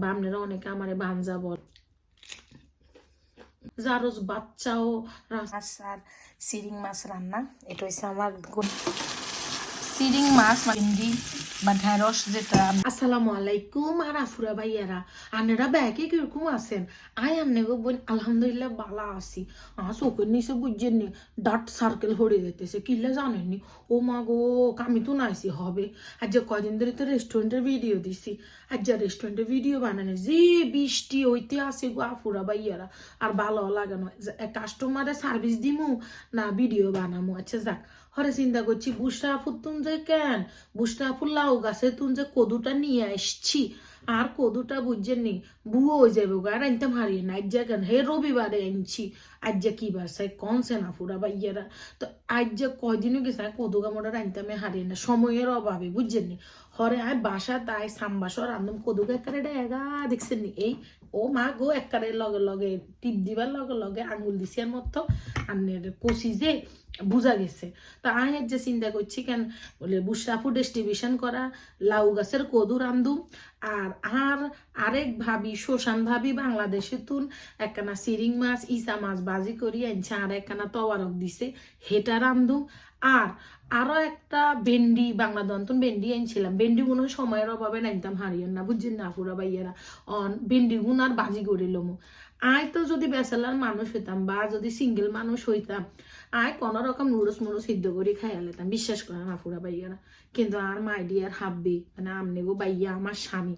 বা আপনারা অনেকে আমারে বাঞ্জা বল। জারোজ বাচ্চাও মাছ আর সিরিং মাছ রান্না এটা হচ্ছে আমার সিরিং মাছ ভেন্ডি বা ঢেঁড়স যেটা আসসালামু আলাইকুম আর আফুরা ভাইয়ারা আনেরা ব্যাগে কীরকম আছেন? আই আন্নে গো বোন আলহামদুলিল্লাহ বালা আছি। আর চোখের নিচে বুঝছেন নি ডাট সার্কেল হরে যেতেছে কিলে জানেননি ও মা গো আমি তো নাইছি হবে। আর যে কয়দিন ধরে তো রেস্টুরেন্টের ভিডিও দিছি। আর যে রেস্টুরেন্টের ভিডিও বানানো, যে বৃষ্টি গো আফুরা ভাইয়ারা আর ভালো লাগানো কাস্টমারে সার্ভিস দিমু, না ভিডিও বানামু। আচ্ছা যাক, হরে চিন্তা করছি বুসরা আফুর তুন যে কেন? বুসরা আফুর লাউ গাছে তুন যে কদুটা নিয়ে আসছি, আর কদুটা বুঝছেন নি? বুয়ো হয়ে যাবে আর আনতে হারিয়ে না। আজ কেন? হে রবিবারে আনছি, আজ যে কি বার সাই কন সে না ফুরা বা ইয়েরা? তো আজ যে কয়দিনও গেছে, কদু গামোটা আনতে আমি হারিয়ে না, সময়ের অভাবে, বুঝছেন নি? হরে আয় বাসা তাই সামবাসর রান্ধম কদুকে একারে ডেগা দেখছেন এই, ও মা গো একারে লগে লগে টিপ দিবার লগে লগে আঙ্গুল দিছিয়ার মতো, আন্নের কষি যে বুঝা গেছে। তা আমি যে চিন্তা করছি কেন, বলে বুসাফু ডিস্ট্রিবিউশন করা, লাউ গাছের কদু রান্ধু আর আর আরেক ভাবি শোষান ভাবি বাংলাদেশে তুন, একখানা সিরিং মাছ, ইসা মাছ বাজি করি আনছে, আর একখানা তওয়ারক দিছে, হেটা রান্ধু আর আরও একটা ভেন্ডি, বাংলা দন্তন ভেন্ডি আনছিলাম। ভেন্ডি গুলো সময়ের অভাবে নাইতাম, হারিয়েন না, বুঝছেন না ফুরা বাইয়ারা অন, ভেন্ডি গুণ আর বাজি করিলাম আয় তো যদি ব্যাচেলার মানুষ হইতাম বা যদি সিঙ্গেল মানুষ হইতাম, আয় কোন রকম নুডলস মুডলস সিদ্ধ করে খাইয়া লেতাম বিশ্বাস করে না ফুরা বাইয়ারা কিন্তু আর মাই ডিয়ার হাব্বি মানে আমনে গো বাইয়া আমার স্বামী,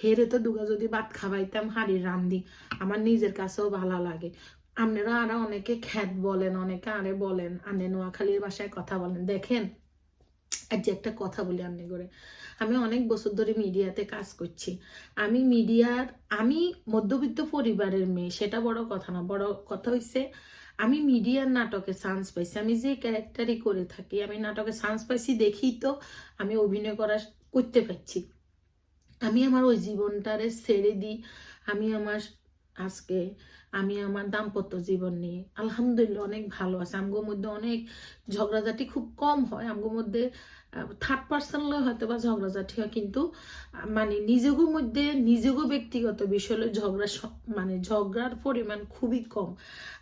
হেরে তো দুগা যদি ভাত খাবাইতাম হাড়ি রান্ধি, আমার নিজের কাছেও ভালো লাগে। আপনারা আরও অনেকে খ্যাত বলেন, অনেকে আরে বলেন আনে নোয়াখালীর ভাষায় কথা বলেন। দেখেন আর যে একটা কথা বলি আপনি করে। আমি অনেক বছর ধরে মিডিয়াতে কাজ করছি। আমি মিডিয়ার, আমি মধ্যবিত্ত পরিবারের মেয়ে, সেটা বড় কথা না। বড় কথা হইছে, আমি মিডিয়ার নাটকে চান্স পাইছি। আমি যে ক্যারেক্টারই করে থাকি, আমি নাটকে চান্স পাইছি দেখি তো আমি অভিনয় করা করতে পারছি। আমি আমার ওই জীবনটারে ছেড়ে দিই। আমি আমার আজকে আমি আমার দাম্পত্য জীবন নিয়ে। আলহামদুলিল্লাহ অনেক ভালো আছে। আমগোর মধ্যে অনেক ঝগড়াঝাটি খুব কম হয়। আমগোর মধ্যে থার্ড পার্সন হয়তো বা ঝগড়াঝাটি হয় কিন্তু মানে নিজেগো মধ্যে, নিজেগো ব্যক্তিগত বিষয় ঝগড়া মানে ঝগড়ার পরিমাণ খুবই কম।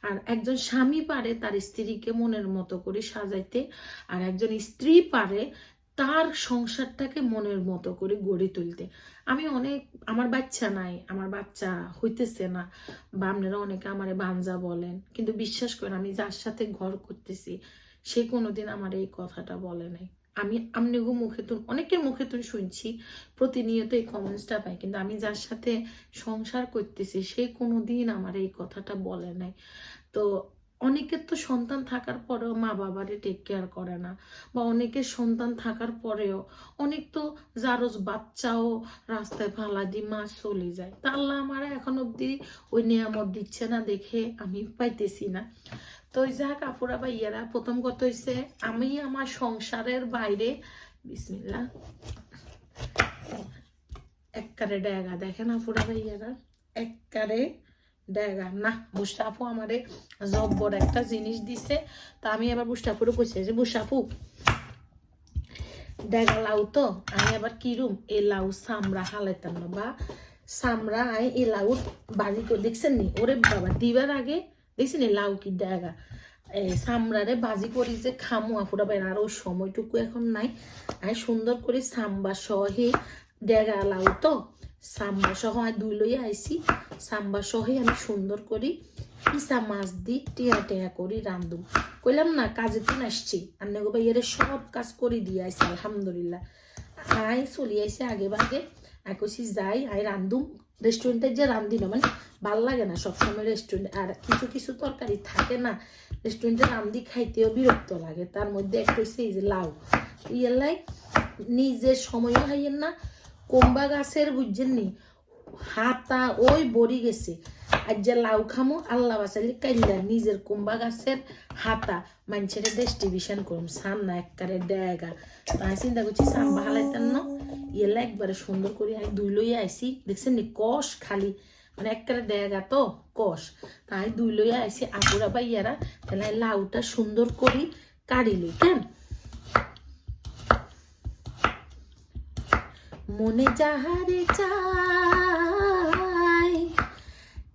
আর একজন স্বামী পারে তার স্ত্রীকে মনের মতো করে সাজাইতে, আর একজন স্ত্রী পারে তার সংসারটাকে মনের মতো করে গড়ে তুলতে। আমি অনেক, আমার বাচ্চা নাই, আমার বাচ্চা হইতেছে না বা আপনারা অনেকে আমারে বাঞ্জা বলেন, কিন্তু বিশ্বাস করেন আমি যার সাথে ঘর করতেছি, সে কোনোদিন আমার এই কথাটা বলে নাই। আমি আমনিগো মুখে তুন অনেকের মুখে তুন শুনছি, প্রতিনিয়ত এই কমেন্টসটা পাই কিন্তু আমি যার সাথে সংসার করতেছি, সে কোনোদিন আমার এই কথাটা বলে নাই। তো অনেকের তো সন্তান থাকার পরেও মা বাবারে টেক কেয়ার করে না বা অনেকের সন্তান থাকার পরেও অনেক তো জারজ বাচ্চাও রাস্তায় ফালা দিয়ে মাছ চলে যায়। তা আল্লাহ আমার এখন অব্দি ওই নিয়ামত দিচ্ছে না দেখে আমি পাইতেছি না। তো ওই যা কাপুরা বা ইয়েরা প্রথম কথা হয়েছে আমি আমার সংসারের বাইরে বিসমিল্লা এককারে ড্যাগা দেখেন আপুরা ভাইয়ারা এককারে ড্যাগা না বুস্টাফু আমারে জব্বর একটা জিনিস দিছে, তা আমি আবার বুস্টাফুরও কইছে, যে বুস্টাফু ড্যাগা লাউ তো, আমি আবার কিরুম এই লাউ সামরা হালাইতাম না, বা সামরা আই এই লাউ বাজি করে, দেখছেন নি? ওরে বাবা, দিবার আগে, দেখছেন এই লাউ কি এই সামরারে বাজি করি যে খামু আফুরা বাইর, আর সময়টুকু এখন নাই। আমি সুন্দর করে সাম্বা সহে ড্যাগা লাউ তো সাম্বা সহ আমি দুই লইয়া আইছি। সাম্বা সহে আমি সুন্দর করি ইসা মাছ দি টিয়া টিয়া করি রান্ধু কইলাম না, কাজে তো আসছি আন্নে গো ভাইয়ারে সব কাজ করে দিয়ে আইছি, আলহামদুলিল্লাহ। আই চলি আইসি আগে ভাগে। আই কইছি, যাই, আই রান্ধুম রেস্টুরেন্টে যে রান্ধি না মানে ভালো লাগে না সবসময় রেস্টুরেন্ট। আর কিছু কিছু তরকারি থাকে না, রেস্টুরেন্টে রান্ধি খাইতেও বিরক্ত লাগে। তার মধ্যে একটা হচ্ছে এই যে লাউ। ইয়ালাই নিজের সময়ও হাইয়েন না কোম্বা গাছের বুঝছেন নি? হাতা ওই বড়ি গেছে। আর যে লাউ খামো, আল্লাহ বাসালি কাইল্লা নিজের কুম্বা গাছের হাতা। মানুষের ডিস্ট্রিবিউশন করুম। সাম না একবারে ড্যাগা তাই চিন্তা করছি সাম ভালাইতেন না? ইয়েলা একবারে সুন্দর করে আমি দুই লই আইসি দেখছেন নি? কষ খালি। মানে এককারে ড্যাগা তো, কষ। তাই দুই লই আইসি আপুরা বা ইয়ারা, তাহলে লাউটা সুন্দর করি কাড়িলি কেন মনে যাহারে চাই,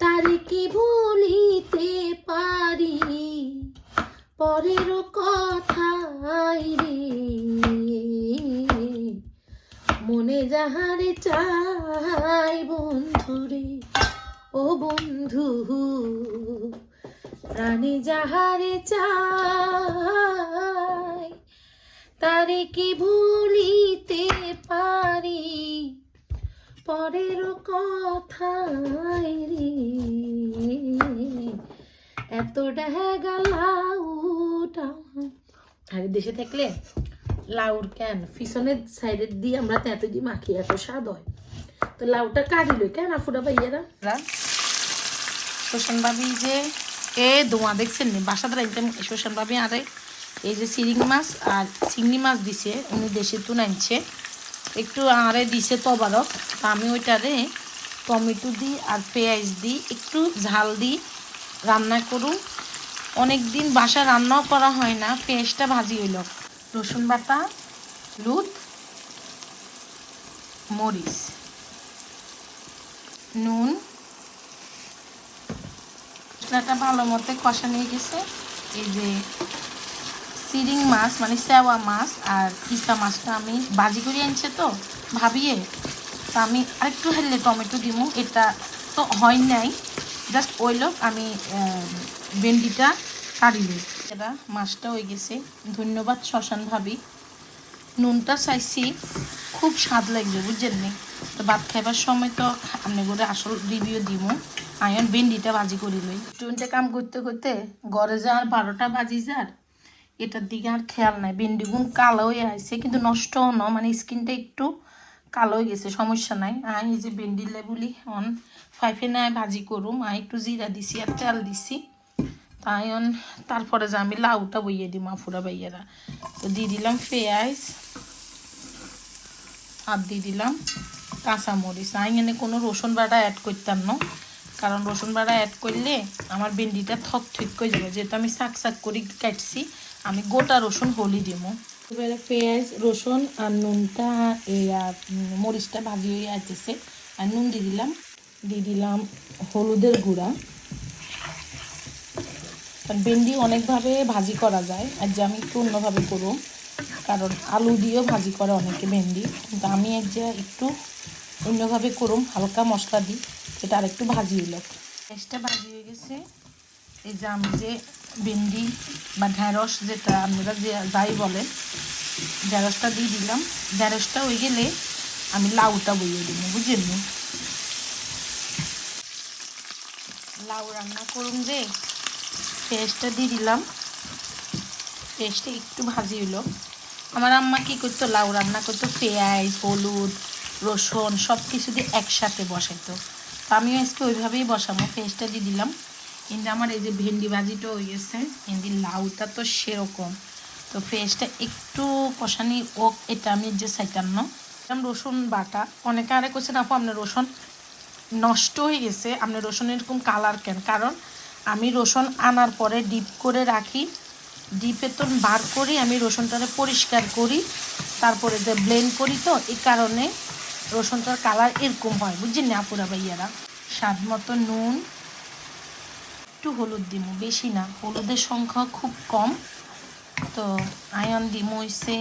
তার কি ভুলিতে পারি? পরের কথাই রে। মনে যাহারে চাই বন্ধুরে ও বন্ধু, প্রাণে যাহারে চাই তারে কি ভুলিতে পারি? পরের কথাই রে, এত ডেগা লাউটা। আরে দেশে থাকলে লাউর কেন? পিছনের সাইডের দিয়ে আমরা তেঁতো দিয়ে মাখি এত স্বাদ হয়। তো লাউটা কাটিল কেন আফুরা ভাইয়ারা? শোষণ ভাবি যে, এ দোয়া দেখছেন নি বাসাতে রাখতাম শোষণ ভাবি আরে এই যে চিংড়ি মাছ, আর চিংড়ি মাছ দিছে, উনি দেশে তুন আনছে একটু আরে দিছে তবারক, তা আমি ওইটারে টমেটো দিই আর পেঁয়াজ দিই, একটু ঝাল দিই, রান্না করুন। অনেক দিন বাসা রান্নাও করা হয় না, পেঁয়াজটা ভাজি হইল। রসুন বাটা, হলুদ, মরিচ, নুন। মশলাটা ভালো মতো কষা নিয়ে গেছে। এই যে সিরিং মাছ মানে সেওয়া মাছ আর ইসা মাছটা আমি বাজি করে আনছে তো, ভাবিয়ে। তো আমি আরেকটু হেললে টমেটো দিব এটা তো হয় নাই। জাস্ট ওই লোক আমি ভেন্ডিটা কাটিলি এটা মাছটা হয়ে গেছে। ধন্যবাদ শ্মশান ভাবি। নুনটা চাইছি, খুব স্বাদ লাগছে, বুঝছেন নি? তো ভাত খাইবার সময় তো আপনি করে আসল রিভিউ দিব আয়ন ভেন্ডিটা ভাজি করি লই। টুনটা কাম করতে করতে ঘরে যাওয়ার বারোটা বাজি যার এটার দিকে আর খেয়াল নাই। ভেন্ডি গুণ কালো হয়ে আসছে কিন্তু নষ্ট ন মানে স্কিনটা একটু কালো হয়ে গেছে, সমস্যা নাই। আই এই যে ভেন্ডি লেবুলি অন ফাইফে নাই ভাজি করুম। আই একটু জিরা দিছি আর তেল দিছি। তাই অন তারপরে যে আমি লাউটা বইয়ে দিই মাফুরা বাইয়েরা তো দিয়ে দিলাম পেঁয়াজ আর দিয়ে দিলাম কাঁচামরিচ। আমি এনে কোনো রসুন বাটা অ্যাড করতাম না, কারণ রসুন বাটা অ্যাড করলে আমার ভেন্ডিটা থক ঠিক করে যাবে। যেহেতু আমি শাক শাক করে, কাটছি আমি গোটা রসুন হলি দিব এবারে পেঁয়াজ, রসুন আর নুনটা মরিচটা ভাজি হয়ে আসতেছে। আর নুন দিয়ে দিলাম দিয়ে দিলাম হলুদের গুঁড়া। কারণ ভেন্ডি অনেকভাবে ভাজি করা যায়, আর যে আমি একটু অন্যভাবে করব কারণ আলু দিয়েও ভাজি করে অনেকে ভেন্ডি। কিন্তু আমি এক যে একটু অন্যভাবে করুম, হালকা মশলা দিই, সেটা আর একটু ভাজি হইল। পেঁয়াজটা ভাজি হয়ে গেছে। এই যে আমি যে ভেন্ডি বা ঢ্যাঁড়স যেটা আপনারা যে যাই বলেন ঢ্যাঁড়সটা দিয়ে দিলাম। ঢ্যাঁড়সটা হয়ে গেলে আমি লাউটা বইয়ে দিব বুঝলেন? লাউ রান্না করুন যে পেঁয়াজটা দিয়ে দিলাম। পেঁয়াজটা একটু ভাজি হলো আমার আম্মা কি করতো, লাউ রান্না করতো, পেঁয়াজ, হলুদ, রসুন সব কিছু দিয়ে একসাথে বসাইতো। তো আমিও আজকে ওইভাবেই বসাবো। পেঁয়াজটা দিয়ে দিলাম। কিন্তু আমার এই যে ভেন্ডি ভাজিটা হয়ে গেছে কিন্তু লাউটা তো সেরকম। তো পেঁয়াজটা একটু কষানি, ও এটা আমি যে সাইটাম না। রসুন বাটা। অনেকে আরে করছেন আপু, আপনার রসুন নষ্ট হয়ে গেছে। আপনার রসুন এরকম কালার কেন? কারণ আমি রসুন আনার পরে ডিপ করে রাখি। ডিপে তো বার করি, আমি রসুনটারে পরিষ্কার করি। তারপরে যে ব্লেন্ড করি তো, এই কারণে রসুনটার কালার এরকম হয়। বুঝছেন না, আপুরা ভাইয়ারা? স্বাদ মতো নুন একটু হলুদ দিব বেশি না। হলুদের সংখ্যা খুব কম। তো আয়ন দিমু হইছে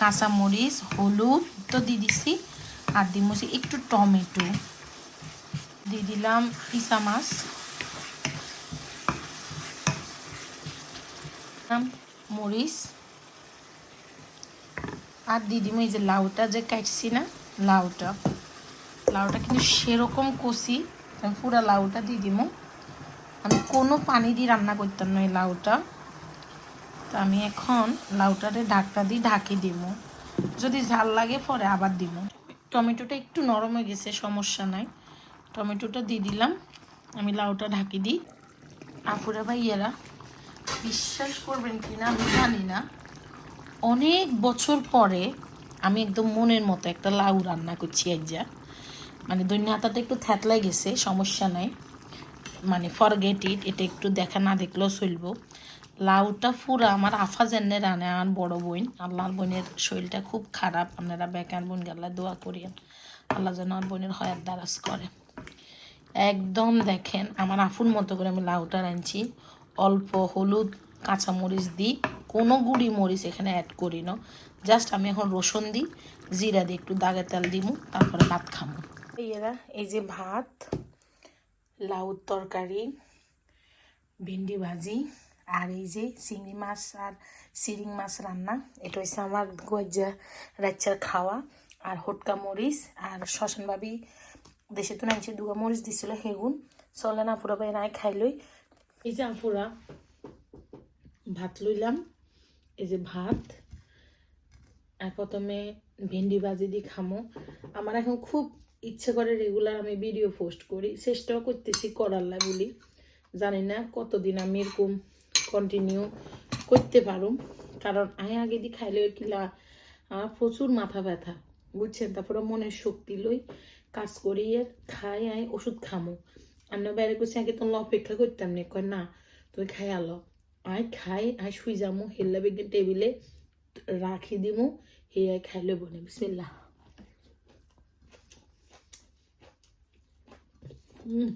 কাঁচামরিচ, হলুদ তো দিয়ে দিছি, আর দিমু হইছে একটু টমেটো। দিয়ে দিলাম পিসা মাছ। মরিচ। আর দিয়ে দিমু এই যে লাউটা যে কাটছি না, লাউটা। লাউটা কিন্তু সেরকম কষি পুরা লাউটা দিয়ে দিমু। আমি কোনো পানি দিয়ে রান্না করতাম না এই লাউটা। তো আমি এখন লাউটারে ঢাকটা দিয়ে ঢাকি দিব। যদি ঝাল লাগে পরে আবার দিব। টমেটোটা একটু নরম হয়ে গেছে, সমস্যা নাই। টমেটোটা দিয়ে দিলাম। আমি লাউটা ঢাকি দিই। আপুরা ভাইয়েরা, বিশ্বাস করবেন কি না আমি জানি না। অনেক বছর পরে আমি একদম মনের মতো একটা লাউ রান্না করছি আজ্জা। মানে দৈন্য হাতাটা একটু থ্যাতলাই গেছে, সমস্যা নাই। মানে ফরগেট ইট এটা একটু দেখা না দেখলেও চলবো। লাউটা পুরো আমার আফা জেনে রানে আমার বড় বোন। আল্লাহর বোনের শরীরটা খুব খারাপ। আপনারা বেকার বোন গেলা দোয়া করিয়েন। আল্লাহ যেন আমার বোনের হয়ার দ্বারাজ করে। একদম দেখেন, আমার আফুর মতো করে আমি লাউটা রাঁধছি। অল্প হলুদ কাঁচা মরিচ দিই। কোনো গুঁড়ি মরিচ এখানে অ্যাড করি না। জাস্ট আমি এখন রসুন দিই, জিরা দিই একটু দাগের তেল দিমু, তারপরে ভাত খামু। এই যে ভাত। লাউ তরকারি, ভেন্ডি ভাজি, আর এই যে চিংড়ি মাছ আর চিরিং মাছ রান্না, এটা হচ্ছে আমার গজ্জা রাচ্চার খাওয়া, আর হটকা মরিচ, আর শ্মশান ভাবি দেশে তো নাইছে দুগা মরিচ দিছিল হেগুন চলে না পুরো ভাই নাই খাইলই এই যে আপুরা, ভাত লইলাম, এই যে ভাত, আর প্রথমে ভেন্ডি ভাজি দিয়ে খামো। আমার এখন খুব ইচ্ছে করে রেগুলার আমি ভিডিও পোস্ট করি। চেষ্টাও করতেছি করার বলি। জানি না কতদিন আমি এরকম কন্টিনিউ করতে পারো কারণ আমি আগে দিয়ে খাইলে কিলা আমার প্রচুর মাথা ব্যথা, বুঝছেন? তারপরে মনের শক্তি লই কাজ করিয়ে খাই আই ওষুধ খামো। না বাইরে করছি আগে তোমরা অপেক্ষা করতাম না, কয়, না তুই খাই আলো আয় খাই আয় শুই যামো, হেল্লা বেগেন টেবিলে রাখি দিমু হে আই খাইলে বনে, বিসমিল্লাহ। হুম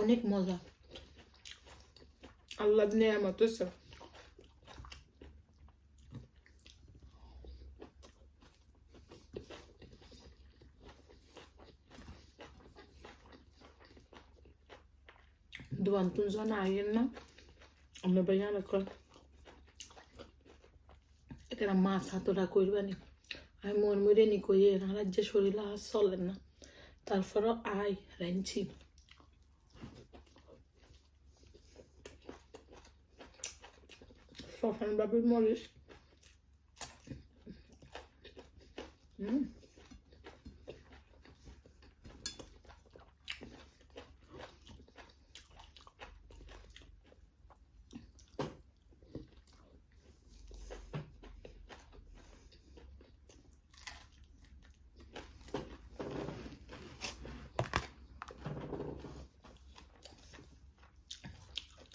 অনেক মজা আল্লাহ নিয়ামত হচ্ছে Duantun zona ayin na. Ano ba yan ako? এখানে মাছ হাতরা করবানি যে শরীর আর চলেন না, তারপরও আই রাঁধছি শশান বাবুর মরিচ। হুম?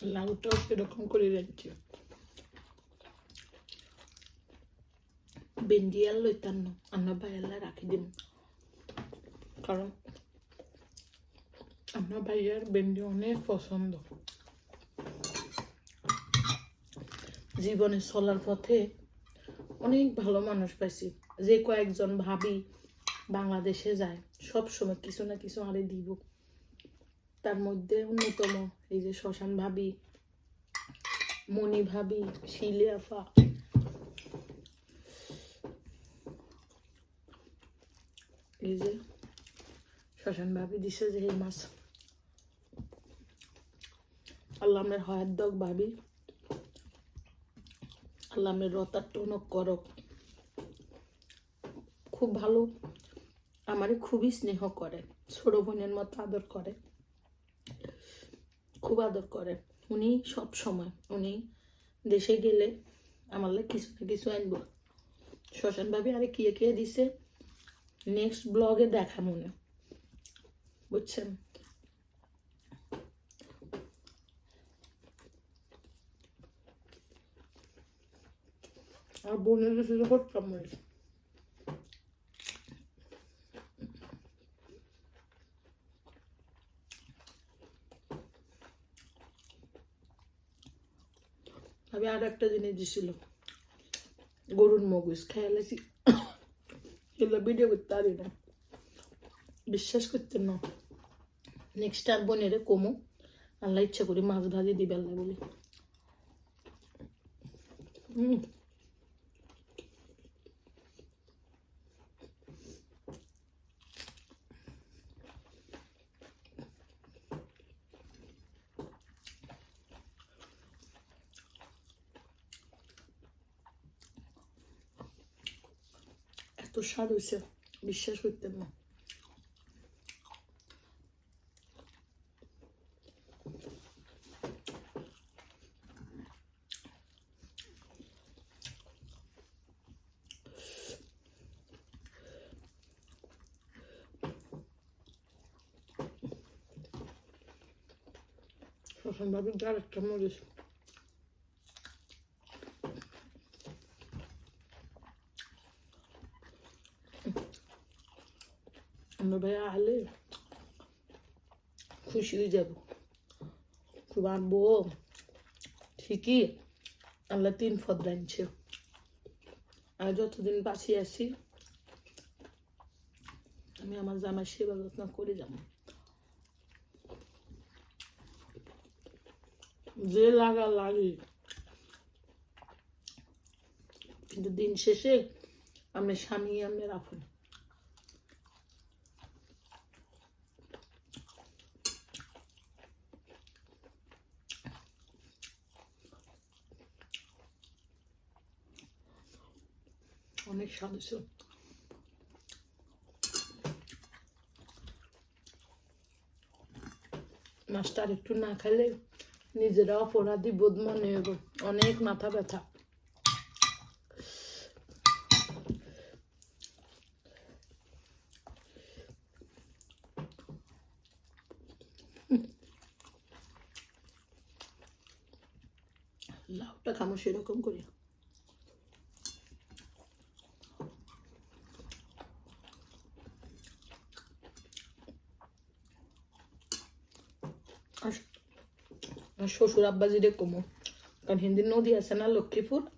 লাউটাও সেরকম করে রাখছি। আর লইতাম না আমরা ভাইয়ালা রাখি দিন। কারণ আমার ভাইয়ার ভেন্ডি অনেক পছন্দ। জীবনে চলার পথে অনেক ভালো মানুষ পাইছি। যে কয়েকজন ভাবি বাংলাদেশে যায় সব সময় কিছু না কিছু আরে দিব। তার মধ্যে অন্যতম, এই যে শ্মশান ভাবি, মণি ভাবি, শিলে আফা। এই যে শ্মশান ভাবি দিছে যে এই মাছ। আল্লামের হয়াত দক ভাবি। আল্লামের রতার টনক করক। খুব ভালো, আমারে খুবই স্নেহ করে, ছোট বোনের মতো আদর করে। খুব আদর করে। উনি সব সময়, উনি দেশে গেলে আমার কিছু না কিছু আনব। শ্মশান ভাবি আরে কে কে দিছে? নেক্সট ব্লগে দেখা মনে। বুঝছেন? আর বোনের কাছে করতাম মরিস আমি আর একটা জিনিস দিছিল। গরুর মগজ, খেয়ালেছি? এগুলো ভিডিও করতে পারি না। বিশ্বাস করতে না। নেক্সট আর বোনেরে কমো। আল্লাহ ইচ্ছা করি মাছ ভাজি দিবে না বলে। হুম। এত স্বাদ হয়েছে বিশ্বাস করতেন না শ্মশান ভাবির ডাল একটা মরিচ আমরা ভাইয়া আলে খুশি হয়ে যাব। বানবো ঠিকই আল্লাহ তিন ফদ রাঁধছে আর যতদিন বাঁচিয়ে আছি, আমি আমার জামার সেবা যত্ন করে যাব। যে লাগা লাগে। কিন্তু দিন শেষে আমি স্বামী আমি রাখুন। অনেক স্বাদ ছিল মাছটা আর একটু না খেলে নিজেরা অপরাধী বোধ মনে হবে। অনেক মাথা ব্যথা। লাউটা খামো সেরকম করি। শ্বশুর আব্বা জিরে কমো। কারণ হিন্দির নদী আছে না, লক্ষ্মীপুর।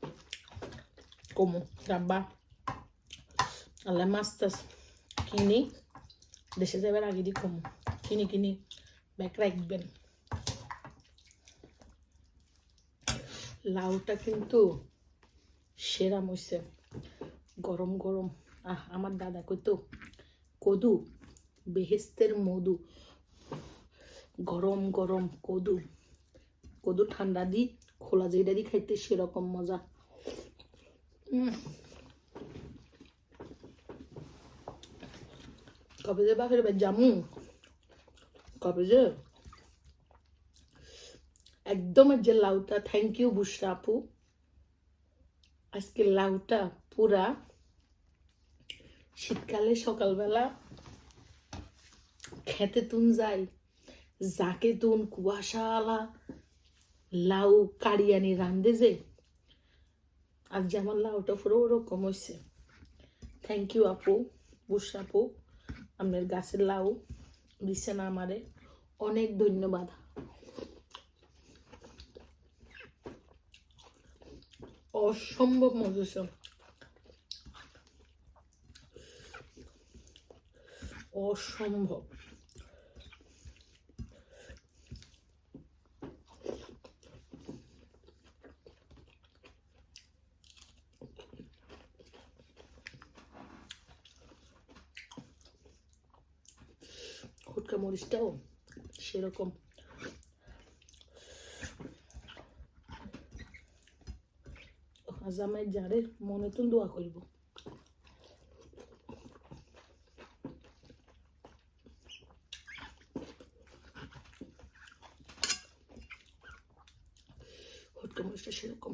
কমো আব্বা আল্লাহ মাছ টাছ কিনি, দেশে যাবার আগে দিয়ে কমো। কিনি কিনি, ব্যাগ রাখবেন লাউটা কিন্তু সেরা মইছে গরম গরম। আহ, আমার দাদা কইতো, কদু, বেহেস্তের মধু। গরম গরম কদু। কদু ঠান্ডা দি খোলা যেটা দি খাইতে সেরকম মজা। কবে যে বাপের বাড়ি জামু কবে যে? একদম যে লাউটা থ্যাংক ইউ বুসরা আপু। আজকে লাউটা পুরা শীতকালে সকালবেলা খেতে তুন যাই যাকে তুন কুয়াশালা লাউ কাড়িয়ানি রান্ধে যে, আজ যেমন লাউটা পুরো ওরকম হয়েছে থ্যাংক ইউ আপু বুসরা আপু, আপনার গাছের লাউ দিচ্ছেন আমারে। অনেক ধন্যবাদ। অসম্ভব মজুস অসম্ভব। খুটকা মরিচটাও সেরকম। আজ আমার যারে মনে তো দোয়া করব। খুটকা মরিচটা সেরকম।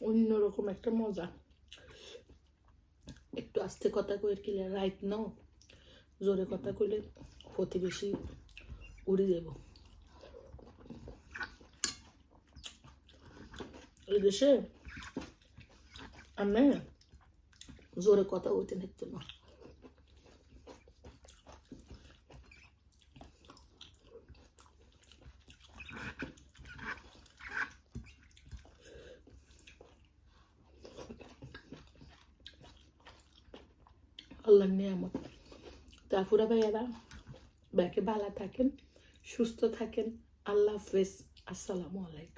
অন্যরকম একটা মজা। আস্তে কথা কই কিলে রাইট নাও জোরে কথা কইলে ক্ষতি বেশি উড়ে যাব। এই দেশে আমি জোরে কথা বলতে নিতে না আল্লাহর নিয়ামত তারপরে ভাইয়ারা ব্যাকে ভালো থাকেন সুস্থ থাকেন। আল্লাহ হাফেজ। আসসালামু আলাইকুম।